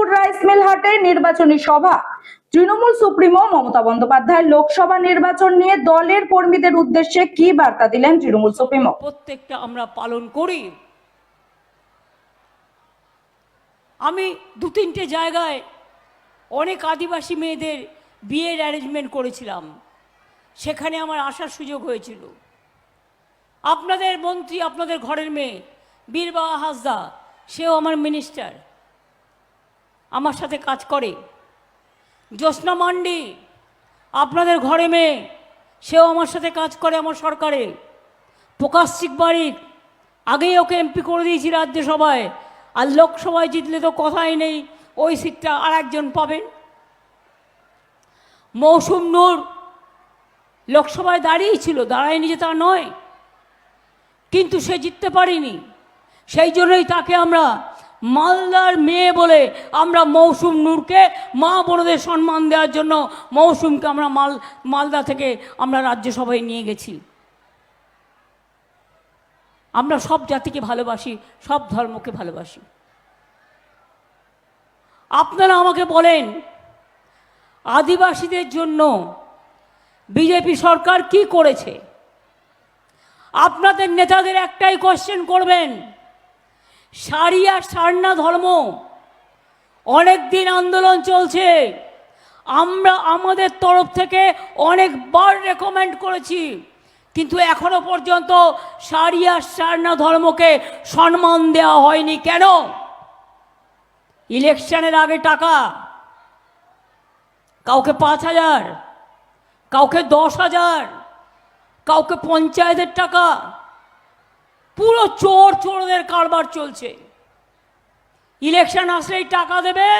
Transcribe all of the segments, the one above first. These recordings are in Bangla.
জয়পুর রাইস মিল হাটে নির্বাচনী সভা। তৃণমূল সুপ্রিমো মমতা বন্দ্যোপাধ্যায় লোকসভা নির্বাচন নিয়ে দলের কর্মীদের উদ্দেশ্যে কি বার্তা দিলেন তৃণমূল সুপ্রিমো? প্রত্যেকটা আমরা পালন করি। আমি দু তিনটে জায়গায় অনেক আদিবাসী মেয়েদের বিয়ের অ্যারেঞ্জমেন্ট করেছিলাম। সেখানে আমার আসার সুযোগ হয়েছিল। আপনাদের মন্ত্রী, আপনাদের ঘরের মেয়ে, বীরবাহা হাসদা, সেও আমার মিনিস্টার আমার সাথে কাজ করে। জ্যোৎস্না মান্ডি, আপনাদের ঘরে মেয়ে, সেও আমার সাথে কাজ করে আমার সরকারে। প্রকাশ বাড়ির আগেই ওকে এমপি করে দিয়েছি রাজ্যসভায়, আর লোকসভায় জিতলে তো কথাই নেই, ওই সিটটা আর একজন পাবেন। মৌসুম নূর, লোকসভায় দাঁড়িয়েই ছিল, দাঁড়ায়নি যে তা নয়। কিন্তু সে জিততে পারিনি। সেই জন্যই তাকে আমরা মালদার মেয়ে বলে আমরা মৌসুম নূরকে মা বোনদের সম্মান দেওয়ার জন্য মৌসুমকে আমরা মাল, মালদা থেকে আমরা রাজ্যসভায় নিয়ে গেছি। আমরা সব জাতিকে ভালোবাসি, সব ধর্মকে ভালোবাসি। আপনারা আমাকে বলেন, আদিবাসীদের জন্য বিজেপি সরকার কি করেছে? আপনাদের নেতাদের একটাই কোশ্চেন করবেন সারি আর সারনা ধর্ম। অনেক দিন আন্দোলন চলছে। আমরা আমাদের তরফ থেকে অনেকবার রেকমেন্ড করেছি। কিন্তু এখনও পর্যন্ত সারি আর সারনা ধর্মকে সম্মান দেওয়া হয়নি। কেন? ইলেকশনের আগে টাকা। কাউকে পাঁচ হাজার, কাউকে দশ হাজার, কাউকে পঞ্চায়েতের টাকা। পুরো চোর চোরদের কারবার চলছে। ইলেকশন আসলেই টাকা দেবে।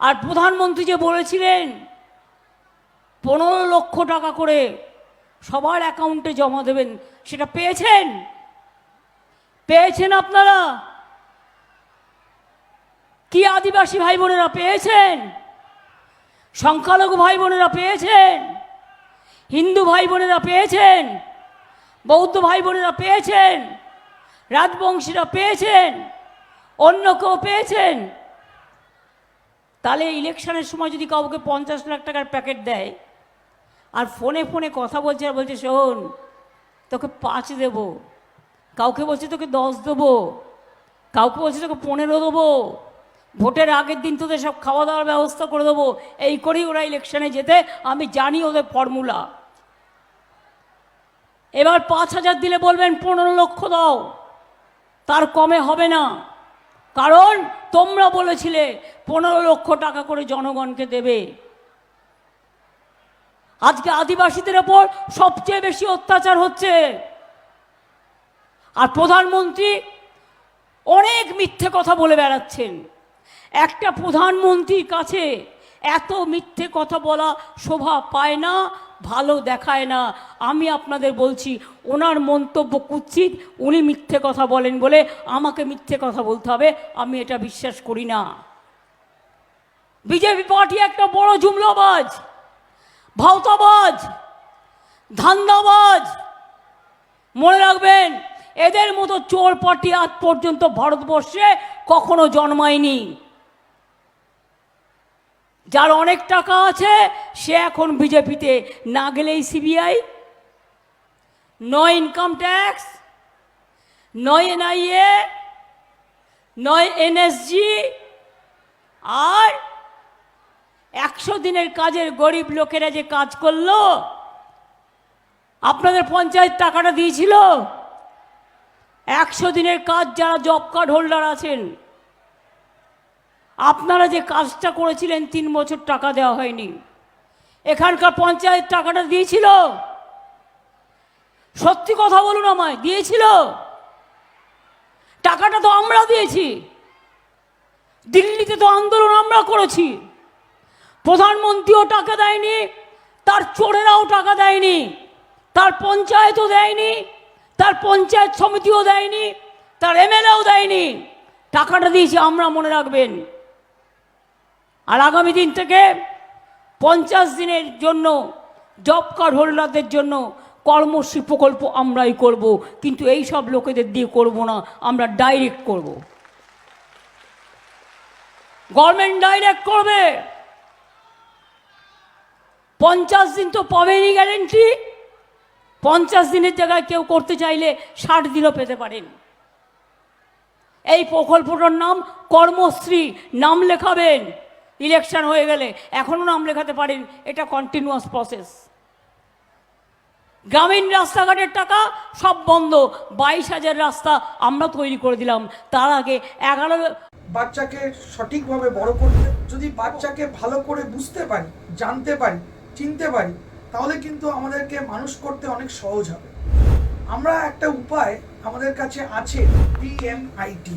আর প্রধানমন্ত্রী যে বলেছিলেন, পনেরো লক্ষ টাকা করে সবার অ্যাকাউন্টে জমা দেবেন, সেটা পেয়েছেন? পেয়েছেন আপনারা? কি আদিবাসী ভাই বোনেরা পেয়েছেন? সংখ্যালঘু ভাই বোনেরা পেয়েছেন? হিন্দু ভাই বোনেরা পেয়েছেন? বৌদ্ধ ভাই বোনেরা পেয়েছেন, রাজবংশীরা পেয়েছেন, অন্য কেউ পেয়েছেন। তাহলে ইলেকশনের সময় যদি কাউকে পঞ্চাশ লাখ টাকার প্যাকেট দেয়, আর ফোনে ফোনে কথা বলছে আর বলছে, শোন, তোকে পাঁচ দেব। কাউকে বলছে তোকে দশ দেবো। কাউকে বলছে তোকে পনেরো দেবো। ভোটের আগের দিন তোদের সব খাওয়া দাওয়ার ব্যবস্থা করে দেবো। এই করেই ওরা ইলেকশনে যেতে, আমি জানি ওদের ফর্মুলা এবার পাঁচ হাজার দিলে বলবেন পনেরো লক্ষ দাও। তার কমে হবে না। কারণ তোমরা বলেছিলে পনেরো লক্ষ টাকা করে জনগণকে দেবে। আজকে আদিবাসীদের ওপর সবচেয়ে বেশি অত্যাচার হচ্ছে। আর প্রধানমন্ত্রী অনেক মিথ্যে কথা বলে বেড়াচ্ছেন। একটা প্রধানমন্ত্রীর কাছে এত মিথ্যে কথা বলা শোভা পায় না। ভালো দেখায় না। আমি আপনাদের বলছি, ওনার মন্তব্য কুৎসিত, উনি মিথ্যে কথা বলেন বলে আমাকে মিথ্যে কথা বলতে হবে। আমি এটা বিশ্বাস করি না। বিজেপি পার্টি একটা বড় জুমলাবাজ, ভাওতাবাজ, ধান্দাবাজ। মনে রাখবেন, এদের মতো চোর পার্টি আজ পর্যন্ত ভারতবর্ষে কখনো জন্মায়নি। যার অনেক টাকা আছে, সে এখন বিজেপিতে। না গেলেই সিবিআই। নয় ইনকাম ট্যাক্স নয় এনআইএ নয় এনএসজি আর একশো দিনের কাজের গরিব লোকেরা যে কাজ করল, আপনাদের পঞ্চায়েত টাকাটা দিয়েছিল। একশো দিনের কাজ যারা জব কার্ড হোল্ডার আছেন আপনারা যে কাজটা করেছিলেন, তিন বছর টাকা দেওয়া হয়নি। এখানকার পঞ্চায়েত টাকাটা দিয়েছিল। সত্যি কথা বলুন আমায়, দিয়েছিল। টাকাটা তো আমরা দিয়েছি। দিল্লিতে তো আন্দোলন আমরা করেছি। প্রধানমন্ত্রীও টাকা দেয়নি, তার চোরেরাও টাকা দেয়নি, তার পঞ্চায়েতও দেয়নি, তার পঞ্চায়েত সমিতিও দেয়নি, তার এমএলএও দেয়নি। টাকাটা দিয়েছি, আমরা মনে রাখবেন। আর আগামী দিন থেকে পঞ্চাশ দিনের জন্য জব কার্ড হোল্ডারদের জন্য কর্মশ্রী প্রকল্প আমরাই করব। কিন্তু এই সব লোকেদের দিয়ে করব না, আমরা ডাইরেক্ট করব। গভর্নমেন্ট ডাইরেক্ট করবে। পঞ্চাশ দিন তো পাবেনই গ্যারেন্টি পঞ্চাশ দিনের জায়গায় কেউ করতে চাইলে ষাট দিনও পেতে পারেন। এই প্রকল্পটার নাম কর্মশ্রী, নাম লেখাবেন। ইলেকশন হয়ে গেলে এখনও নাম লেখাতে পারেন, এটা কন্টিনিউয়াস প্রসেস গ্রামীণ রাস্তাঘাটের টাকা সব বন্ধ, বাইশ হাজার রাস্তা আমরা তৈরি করে দিলাম। তার আগে এগারো বাচ্চাকে সঠিকভাবে বড় করতে, যদি বাচ্চাকে ভালো করে বুঝতে পারি, জানতে পারি, চিনতে পারি, তাহলে কিন্তু আমাদেরকে মানুষ করতে অনেক সহজ হবে। আমরা একটা উপায় আমাদের কাছে আছে DMIT